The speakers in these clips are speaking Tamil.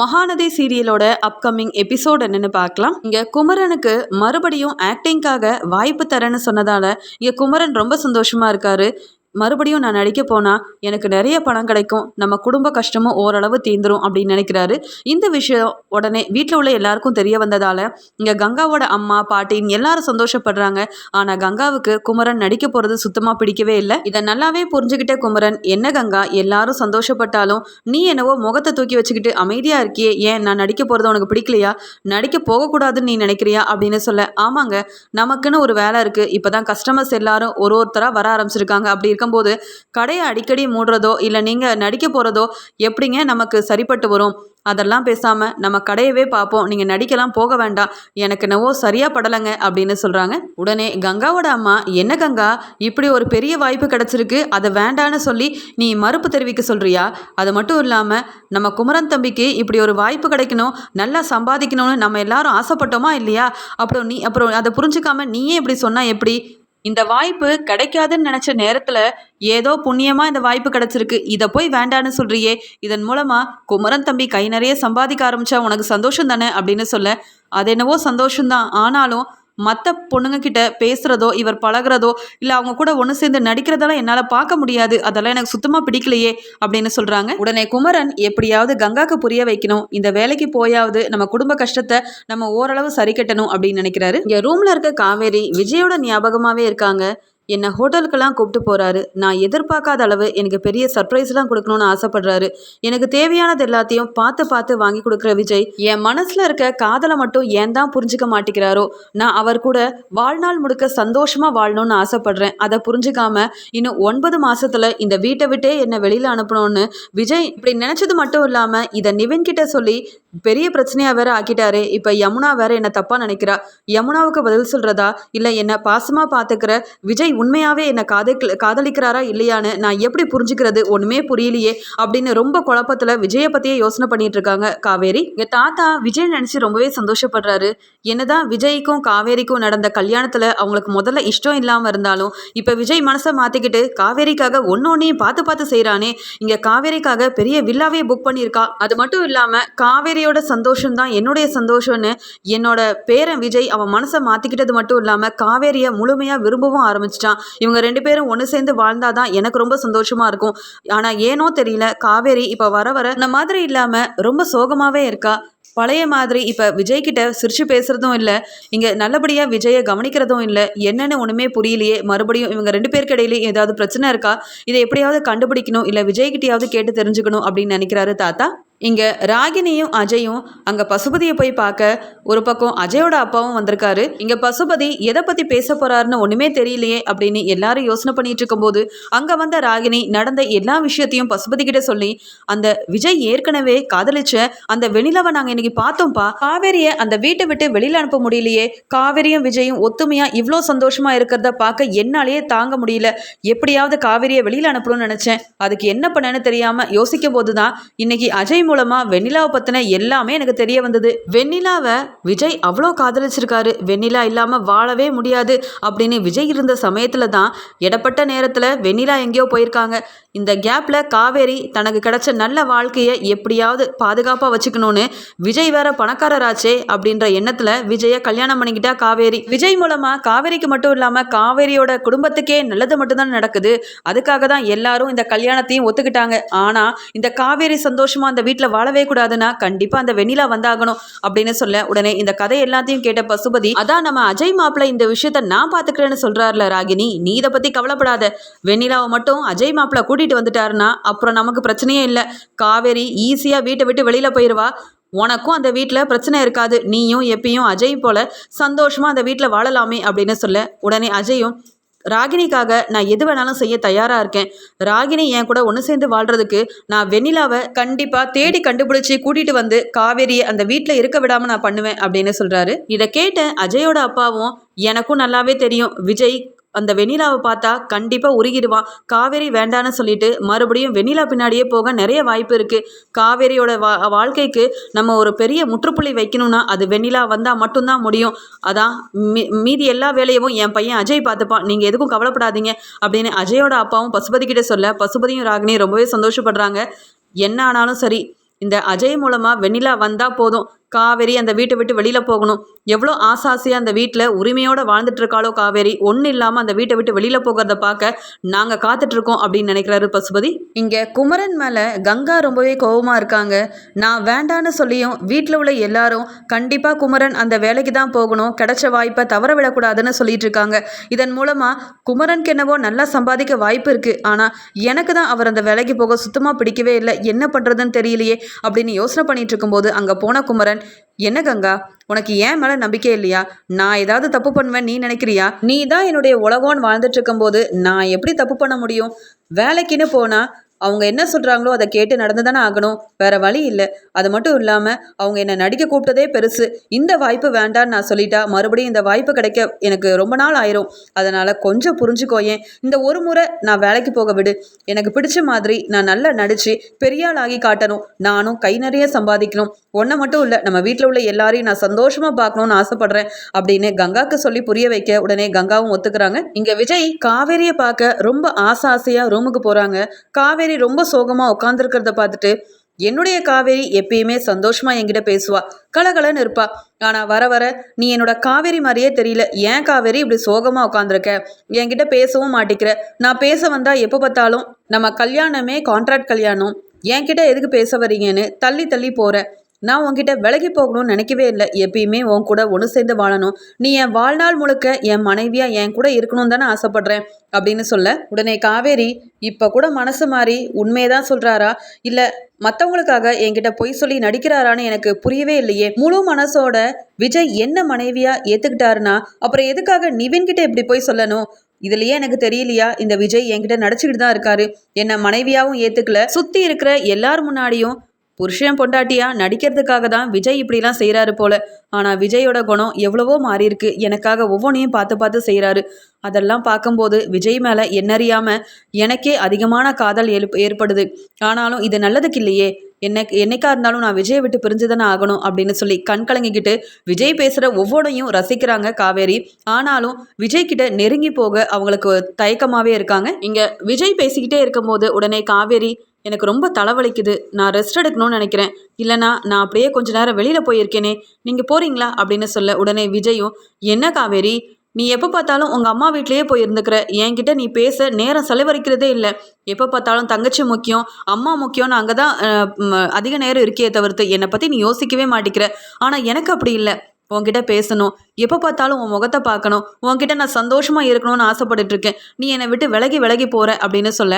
மகாநதி சீரியலோட அப்கமிங் எபிசோட் என்னன்னு பார்க்கலாம். இங்க குமரனுக்கு மறுபடியும் ஆக்டிங்காக வாய்ப்பு தரேன்னு சொன்னதால இங்க குமரன் ரொம்ப சந்தோஷமா இருக்காரு. மறுபடியும் நான் நடிக்க போனால் எனக்கு நிறைய பணம் கிடைக்கும். நம்ம குடும்ப கஷ்டமும் ஓரளவு தீந்துரும் அப்படின்னு நினைக்கிறாரு. இந்த விஷயம் உடனே வீட்டில் உள்ள எல்லாருக்கும் தெரிய வந்ததால் இங்கே கங்காவோட அம்மா பாட்டின்னு எல்லாரும் சந்தோஷப்படுறாங்க. ஆனால் கங்காவுக்கு குமரன் நடிக்க போகிறது சுத்தமாக பிடிக்கவே இல்லை. இதை நல்லாவே புரிஞ்சுக்கிட்ட குமரன் என்ன கங்கா? எல்லாரும் சந்தோஷப்பட்டாலும் நீ என்னவோ முகத்தை தூக்கி வச்சுக்கிட்டு அமைதியாக இருக்கியே. ஏன் நான் நடிக்க போகிறது உனக்கு பிடிக்கலையா? நடிக்க போகக்கூடாதுன்னு நீ நினைக்கிறியா? அப்படின்னு சொல்ல ஆமாங்க நமக்குன்னு ஒரு வேலை இருக்குது இப்போ தான் கஸ்டமர்ஸ் எல்லாரும் ஒரு ஒருத்தராக வர ஆரம்பிச்சிருக்காங்க. அப்படி இருக்க இருக்கும்போது கடையை அடிக்கடி மூடுறதோ இல்லை நீங்கள் நடிக்க போகிறதோ எப்படிங்க நமக்கு சரிப்பட்டு வரும்? அதெல்லாம் பேசாமல் நம்ம கடையவே பார்ப்போம். நீங்கள் நடிக்கலாம் போக வேண்டாம். எனக்கு என்னவோ சரியாக படலைங்க அப்படின்னு சொல்கிறாங்க உடனே கங்காவோட அம்மா என்ன கங்கா? இப்படி ஒரு பெரிய வாய்ப்பு கிடைச்சிருக்கு. அதை வேண்டான்னு சொல்லி நீ மறுப்பு தெரிவிக்க சொல்கிறியா அது மட்டும் இல்லாமல் நம்ம குமரன் தம்பிக்கு இப்படி ஒரு வாய்ப்பு கிடைக்கணும். நல்லா சம்பாதிக்கணும்னு நம்ம எல்லாரும் ஆசைப்பட்டோமா இல்லையா? அப்புறம் நீ அப்புறம் அதை புரிஞ்சுக்காம நீயே இப்படி சொன்னால் எப்படி? இந்த வாய்ப்பு கிடைக்காதுன்னு நினச்ச நேரத்தில் ஏதோ புண்ணியமாக இந்த வாய்ப்பு கிடைச்சிருக்கு. இதை போய் வேண்டான்னு சொல்றியே. இதன் மூலமாக குமரன் தம்பி கை நிறைய சம்பாதிக்க ஆரம்பிச்சா உனக்கு சந்தோஷம் தானே அப்படின்னு சொல்ல. அது என்னவோ சந்தோஷம்தான். ஆனாலும் மற்ற பொண்ணுங்க கிட்ட பேசுகிறதோ இவர் பழகுறதோ இல்லை அவங்க கூட ஒன்று சேர்ந்து நடிக்கிறதெல்லாம் என்னால் பார்க்க முடியாது. அதெல்லாம் எனக்கு சுத்தமாக பிடிக்கலையே அப்படின்னு சொல்கிறாங்க உடனே குமரன் எப்படியாவது கங்காக்கு புரிய வைக்கணும். இந்த வேலைக்கு போயாவது நம்ம குடும்ப கஷ்டத்தை நம்ம ஓரளவு சரி கட்டணும் அப்படின்னு நினைக்கிறாரு. இங்கே ரூமில் இருக்க காவேரி விஜயோட ஞாபகமாகவே இருக்காங்க. என்னை ஹோட்டலுக்கெல்லாம் கூப்பிட்டு போகிறாரு நான் எதிர்பார்க்காத அளவு எனக்கு பெரிய சர்ப்ரைஸ்லாம் கொடுக்கணும்னு ஆசைப்படுறாரு. எனக்கு தேவையானது எல்லாத்தையும் பார்த்து பார்த்து வாங்கி கொடுக்குற விஜய் என் மனசில் இருக்க காதலை மட்டும் ஏன் தான் புரிஞ்சுக்க மாட்டேங்கிறாரோ நான் அவர் கூட வாழ்நாள் முழுக்க சந்தோஷமாக வாழணும்னு ஆசைப்படுறேன். அதை புரிஞ்சுக்காம இன்னும் ஒன்பது மாசத்துல இந்த வீட்டை விட்டே என்னை வெளியில் அனுப்பணும்னு விஜய் இப்படி நினச்சது மட்டும் இல்லாமல் இதை நிவின் கிட்ட சொல்லி பெரிய பிரச்சனையாக வேற ஆக்கிட்டாரு. இப்போ யமுனா வேற என்ன தப்பாக நினைக்கிறா? யமுனாவுக்கு பதில் சொல்கிறதா இல்லை என்னை பாசமாக பார்த்துக்கிற விஜய் உண்மையாகவே என்னை காதல் காதலிக்கிறாரா இல்லையான்னு நான் எப்படி புரிஞ்சுக்கிறது? ஒன்றுமே புரியலையே அப்படின்னு ரொம்ப குழப்பத்தில் விஜயை பற்றியே யோசனை பண்ணிட்டு இருக்காங்க. காவேரி எங்கள் தாத்தா விஜய் நினச்சி ரொம்பவே சந்தோஷப்படுறாரு. என்னதான் விஜய்க்கும் காவேரிக்கும் நடந்த கல்யாணத்தில் அவங்களுக்கு முதல்ல இஷ்டம் இல்லாமல் இருந்தாலும் இப்போ விஜய் மனசை மாற்றிக்கிட்டு காவேரிக்காக ஒன்று ஒன்றையும் பார்த்து பார்த்து செய்கிறானே இங்கே காவேரிக்காக பெரிய வில்லாவே புக் பண்ணியிருக்கா. அது மட்டும் இல்லாமல் காவேரியோட சந்தோஷம் தான் என்னுடைய சந்தோஷம்னு என்னோட பேரன் விஜய் அவன் மனசை மாற்றிக்கிட்டது மட்டும் இல்லாமல் காவேரியை முழுமையாக விரும்பவும் ஆரம்பிச்சிட்டான். இவங்க ரெண்டு பேரும் ஒன்று சேர்ந்து வாழ்ந்தாதான் எனக்கு ரொம்ப சந்தோஷமாக இருக்கும். ஆனால் ஏனோ தெரியல காவேரி இப்போ வர வர இந்த மாதிரி இல்லாமல் ரொம்ப சோகமாகவே இருக்கா? பழைய மாதிரி இப்போ விஜய்கிட்ட சிரிச்சு பேசுறதும் இல்லை இங்கே நல்லபடியாக விஜயை கவனிக்கிறதும் இல்லை என்னன்னு ஒன்றுமே புரியலையே. மறுபடியும் இவங்க ரெண்டு பேருக்கு இடையிலே ஏதாவது பிரச்சனை இருக்கா? இதை எப்படியாவது கண்டுபிடிக்கணும் இல்லை விஜய்கிட்டயாவது கேட்டு தெரிஞ்சுக்கணும் அப்படின்னு நினைக்கிறாரு தாத்தா? இங்கே ராகினியும் அஜயும் அங்கே பசுபதியை போய் பார்க்க ஒரு பக்கம் அஜயோட அப்பாவும் வந்திருக்காரு. இங்கே பசுபதி எதை பற்றி பேச போறாருன்னு ஒன்றுமே தெரியலையே அப்படின்னு எல்லாரும் யோசனை பண்ணிட்டு இருக்கும்போது அங்கே வந்த ராகினி நடந்த எல்லா விஷயத்தையும் பசுபதி கிட்ட சொல்லி அந்த விஜய் ஏற்கனவே காதலிச்ச அந்த வெண்ணிலாவை நாங்கள் இன்னைக்கு பார்த்தோம்ப்பா. காவேரியை அந்த வீட்டை விட்டு வெளியில் அனுப்ப முடியலையே. காவேரியும் விஜயும் ஒத்துமையா இவ்வளோ சந்தோஷமா இருக்கிறத பார்க்க என்னாலேயே தாங்க முடியல. எப்படியாவது காவேரியை வெளியில் அனுப்பணும்னு நினச்சேன். அதுக்கு என்ன பண்ணேன்னு தெரியாமல் யோசிக்கும் போது தான் இன்னைக்கு அஜய் மூலமா வெண்ணிலாவை பத்தின எல்லாமே எனக்கு தெரிய வந்தது. வெண்ணிலாவை விஜய் அவ்வளோ காதலிச்சிருக்காரு. வெண்ணிலா இல்லாம வாழவே முடியாது அப்படின்னு விஜய் இருந்த சமயத்துல தான் இடப்பட்ட நேரத்துல வெண்ணிலா எங்கேயோ போயிருக்காங்க. இந்த கேப்ல காவேரி தனக்கு கிடைச்ச நல்ல வாழ்க்கையை எப்படியாவது பாதுகாப்பா வச்சுக்கணும்னு விஜய் வேற பணக்காரராச்சே அப்படின்ற எண்ணத்துல விஜய கல்யாணம் பண்ணிக்கிட்டா காவேரி. விஜய் மூலமா காவேரிக்கு மட்டும் இல்லாம காவேரியோட குடும்பத்துக்கே நல்லது மட்டும்தான் நடக்குது. அதுக்காக தான் எல்லாரும் இந்த கல்யாணத்தையும் ஒத்துக்கிட்டாங்க. ஆனா இந்த காவேரி சந்தோஷமா அந்த வீட்டில் வாழவே கூடாதுன்னா கண்டிப்பா அந்த வெண்ணிலா வந்தாகணும் அப்படின்னு சொல்ல உடனே இந்த கதை எல்லாத்தையும் கேட்ட பசுபதி அதான் நம்ம அஜய் மாப்பிள்ள இந்த விஷயத்த நான் பாத்துக்கிறேன்னு சொல்றாருல ராகினி நீ இதை பத்தி கவலைப்படாத. வெண்ணிலாவை மட்டும் அஜய் மாப்பிள்ள கூட்டிட்டு வந்துட்டாருன்னா அப்புறம் நமக்கு பிரச்சனையே இல்லை. காவேரி ஈஸியா வீட்டை விட்டு வெளியில போயிடுவா உனக்கும் அந்த வீட்டில் பிரச்சனை இருக்காது. நீயும் எப்பயும் அஜய் போல சந்தோஷமா அந்த வீட்டில் வாழலாமே அப்படின்னு சொல்ல உடனே அஜயும் ராகினிக்காக நான் எது வேணாலும் செய்ய தயாரா இருக்கேன். ராகினி என் கூட ஒன்று சேர்ந்து வாழ்றதுக்கு நான் வெண்ணிலாவை கண்டிப்பா தேடி கண்டுபிடிச்சி கூட்டிட்டு வந்து காவேரியை அந்த வீட்டில் இருக்க விடாம நான் பண்ணுவேன் அப்படின்னு சொல்றாரு. இதை கேட்ட அஜயோட அப்பாவும் எனக்கும் நல்லாவே தெரியும். விஜய் அந்த வெண்ணிலாவை பார்த்தா கண்டிப்பாக உருகிடுவான் காவேரி வேண்டான்னு சொல்லிட்டு மறுபடியும் வெண்ணிலா பின்னாடியே போக நிறைய வாய்ப்பு இருக்குது காவேரியோட வா வாழ்க்கைக்கு நம்ம ஒரு பெரிய முற்றுப்புள்ளி வைக்கணும்னா அது வெண்ணிலா வந்தால் மட்டும்தான் முடியும். அதான் மீ மீதி எல்லா வேலையும் என் பையன் அஜய் பார்த்துப்பான். நீங்கள் எதுக்கும் கவலைப்படாதீங்க அப்படின்னு அஜயோட அப்பாவும் பசுபதி கிட்ட சொல்ல பசுபதியும் ராகினியும் ரொம்பவே சந்தோஷப்படுறாங்க. என்ன ஆனாலும் சரி இந்த அஜய் மூலமாக வெண்ணிலா வந்தால் போதும். காவேரி அந்த வீட்டை விட்டு வெளியில் போகணும். எவ்வளோ ஆசாசியாக அந்த வீட்டில் உரிமையோடு வாழ்ந்துட்டு இருக்காளோ காவேரி. ஒன்றும் இல்லாமல் அந்த வீட்டை விட்டு வெளியில் போகிறத பார்க்க நாங்கள் காத்துட்ருக்கோம் அப்படின்னு நினைக்கிறாரு பசுபதி. இங்கே குமரன் மேலே கங்கா ரொம்பவே கோபமாக இருக்காங்க. நான் வேண்டான்னு சொல்லியும் வீட்டில் உள்ள எல்லாரும் கண்டிப்பாக குமரன் அந்த வேலைக்கு தான் போகணும். கிடைச்ச வாய்ப்பை தவற விடக்கூடாதுன்னு சொல்லிட்டு இருக்காங்க. இதன் மூலமாக குமரனுக்கு என்னவோ நல்லா சம்பாதிக்க வாய்ப்பு இருக்குது ஆனால் எனக்கு தான் அவர் அந்த வேலைக்கு போக சுத்தமாக பிடிக்கவே இல்லை. என்ன பண்ணுறதுன்னு தெரியலையே அப்படின்னு யோசனை பண்ணிட்டு இருக்கும்போது அங்கே போன குமரன் என்ன கங்கா உனக்கு ஏன் மேலே நம்பிக்கை இல்லையா? நான் ஏதாவது தப்பு பண்ணுவேன் நீ நினைக்கிறியா? நீ தான் என்னுடைய உலகம்னு வாழ்ந்துட்டு இருக்கும்போது நான் எப்படி தப்பு பண்ண முடியும்? வேலைக்குன்னு போனால் அவங்க என்ன சொல்கிறாங்களோ அதை கேட்டு நடந்து தானே ஆகணும். வேற வழி இல்லை. அது மட்டும் இல்லாமல் அவங்க என்னை நடிக்க கூப்பிட்டதே பெருசு. இந்த வாய்ப்பு வேண்டான்னு நான் சொல்லிட்டா மறுபடியும் இந்த வாய்ப்பு கிடைக்க எனக்கு ரொம்ப நாள் ஆயிரும். அதனால் கொஞ்சம் புரிஞ்சுக்கோயேன் இந்த ஒரு முறை நான் வேலைக்கு போக விடு. எனக்கு பிடிச்ச மாதிரி நான் நல்லா நடித்து பெரியாள் ஆகி காட்டணும். நானும் கை நிறைய சம்பாதிக்கணும். ஒன்றை மட்டும் இல்லை நம்ம வீட்டில் உள்ள எல்லாரையும் நான் சந்தோஷமாக பார்க்கணும்னு ஆசைப்படுறேன் அப்படின்னு கங்காவுக்கு சொல்லி புரிய வைக்க உடனே கங்காவும் ஒத்துக்கிறாங்க. இங்கே விஜய் காவேரியை பார்க்க ரொம்ப ஆசை ஆசையாக ரூமுக்கு போகிறாங்க காவேரி ரொம்ப சோகமாக உட்காந்துருக்கிறத பார்த்துட்டு என்னுடைய காவேரி எப்பயுமே சந்தோஷமா என்கிட்ட பேசுவா. கலகலன்னு இருப்பா. ஆனால் வர வர நீ என்னோட காவேரி மாதிரியே தெரியல. ஏன் காவேரி இப்படி சோகமாக உட்காந்துருக்க என்கிட்ட பேசவும் மாட்டிக்கிற. நான் பேச வந்தால் எப்போ பார்த்தாலும் நம்ம கல்யாணமே கான்ட்ராக்ட் கல்யாணம். என்கிட்ட எதுக்கு பேச வரீங்கன்னு தள்ளி தள்ளி போகிற நான் உன்கிட்ட விலகி போகணும்னு நினைக்கவே இல்லை. எப்பயுமே உன் கூட ஒன்று சேர்ந்து வாழணும். நீ என் வாழ்நாள் முழுக்க என் மனைவியா என் கூட இருக்கணும் தானே ஆசைப்படுறேன் அப்படின்னு சொல்ல உடனே காவேரி இப்போ கூட மனசு மாறி உண்மையை தான் சொல்கிறாரா இல்லை மற்றவங்களுக்காக என்கிட்ட பொய் சொல்லி நடிக்கிறாரான்னு எனக்கு புரியவே இல்லையே. முழு மனசோட விஜய் என்ன மனைவியா ஏற்றுக்கிட்டாருன்னா அப்புறம் எதுக்காக நிவின் கிட்ட இப்படி போய் சொல்லணும்? இதுலயே எனக்கு தெரியலையா? இந்த விஜய் என்கிட்ட நடிச்சுக்கிட்டு தான் இருக்காரு. என்ன மனைவியாவும் ஏத்துக்கல. சுத்தி இருக்கிற எல்லார் முன்னாடியும் புருஷன் பொண்டாட்டியா? நடிக்கிறதுக்காக தான் விஜய் இப்படிலாம் செய்கிறாரு போல. ஆனால் விஜயோட குணம் எவ்வளவோ மாறியிருக்கு எனக்காக ஒவ்வொன்றையும் பார்த்து பார்த்து செய்கிறாரு அதெல்லாம் பார்க்கும்போது விஜய் மேலே என்னறியாமல் எனக்கே அதிகமான காதல் எழுப் ஏற்படுது. ஆனாலும் இது நல்லதுக்கு இல்லையே. என்ன என்னைக்கா இருந்தாலும் நான் விஜயை விட்டு பிரிஞ்சு தானே ஆகணும் அப்படின்னு சொல்லி கண் கலங்கிக்கிட்டு விஜய் பேசுகிற ஒவ்வொன்றையும் ரசிக்கிறாங்க காவேரி. ஆனாலும் விஜய் கிட்ட நெருங்கி போக அவங்களுக்கு தயக்கமாகவே இருக்காங்க. இங்கே விஜய் பேசிக்கிட்டே இருக்கும்போது உடனே காவேரி எனக்கு ரொம்ப தலைவலிக்குது. நான் ரெஸ்ட் எடுக்கணும்னு நினைக்கிறேன். இல்லைனா நான் அப்படியே கொஞ்ச நேரம் வெளியில் போயிருக்கேனே. நீங்கள் போகிறீங்களா அப்படின்னு சொல்ல உடனே விஜயும் என்ன காவேரி? நீ எப்போ பார்த்தாலும் உங்கள் அம்மா வீட்லேயே போய் இருந்துக்கிற என்கிட்ட நீ பேச நேரம் செலவழிக்கிறதே இல்லை. எப்போ பார்த்தாலும் தங்கச்சி முக்கியம் அம்மா முக்கியம்னு அங்கே தான் அதிக நேரம் இருக்கே தவிர்த்து என்னை பற்றி நீ யோசிக்கவே மாட்டேங்கிற ஆனால் எனக்கு அப்படி இல்லை. உன்கிட்ட பேசணும். எப்போ பார்த்தாலும் உன் முகத்தை பார்க்கணும். உன்கிட்ட நான் சந்தோஷமாக இருக்கணும்னு ஆசைப்பட்டுட்டு இருக்கேன். நீ என்னை விட்டு விலகி விலகி போகிற அப்படின்னு சொல்ல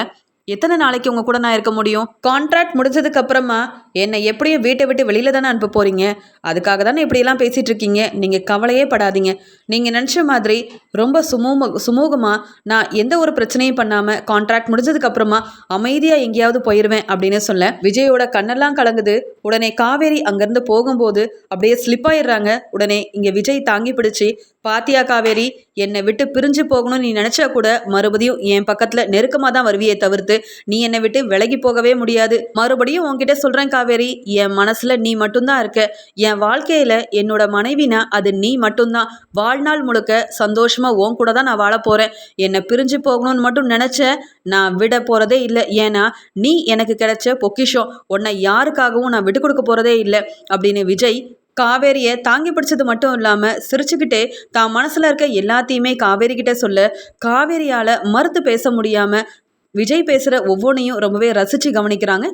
எத்தனை நாளைக்கு உங்கள் கூட நான் இருக்க முடியும்? கான்ட்ராக்ட் முடிஞ்சதுக்கு அப்புறமா என்னை எப்படியும் வீட்டை விட்டு வெளியில் தானே அனுப்ப போகிறீங்க அதுக்காக தானே இப்படியெல்லாம் பேசிகிட்டு இருக்கீங்க? நீங்கள் கவலையே படாதீங்க. நீங்கள் நினச்ச மாதிரி ரொம்ப சுமூக சுமூகமாக நான் எந்த ஒரு பிரச்சனையும் பண்ணாமல் கான்ட்ராக்ட் முடிஞ்சதுக்கப்புறமா அமைதியாக எங்கேயாவது போயிடுவேன் அப்படின்னு சொல்ல விஜயோட கண்ணெல்லாம் கலங்குது. உடனே காவேரி அங்கேருந்து போகும்போது அப்படியே ஸ்லிப் ஆயிடுறாங்க. உடனே இங்கே விஜய் தாங்கி பிடிச்சி பாத்தியா காவேரி என்னை விட்டு பிரிஞ்சு போகணும்னு நீ நினச்சா கூட மறுபடியும் என் பக்கத்தில் நெருக்கமாக தான் வருவியே தவிர்த்து நீ என்னை விட்டு விலகி போகவே முடியாது. மறுபடியும் உன்கிட்ட சொல்கிறேன் காவேரி என் மனசில் நீ மட்டும்தான் இருக்க. என் வாழ்க்கையில் என்னோட மனைவினா அது நீ மட்டும்தான். வாழ்நாள் முழுக்க சந்தோஷமாக உன் கூட தான் நான் வாழ போகிறேன் என்னை பிரிஞ்சு போகணும்னு மட்டும் நினச்ச நான் விட போகிறதே இல்லை. ஏன்னா நீ எனக்கு கிடைச்ச பொக்கிஷம். உன்னை யாருக்காகவும் நான் விட்டு கொடுக்க போகிறதே இல்லை. அப்படின்னு விஜய் காவேரியை தாங்கி பிடிச்சது மட்டும் இல்லாமல் சிரிச்சுக்கிட்டே தான் மனசில் இருக்க எல்லாத்தையுமே காவேரி கிட்ட சொல்ல. காவேரியால் மறுத்து பேச முடியாமல் விஜய் பேசுகிற ஒவ்வொன்றையும் ரொம்பவே ரசித்து கவனிக்கிறாங்க.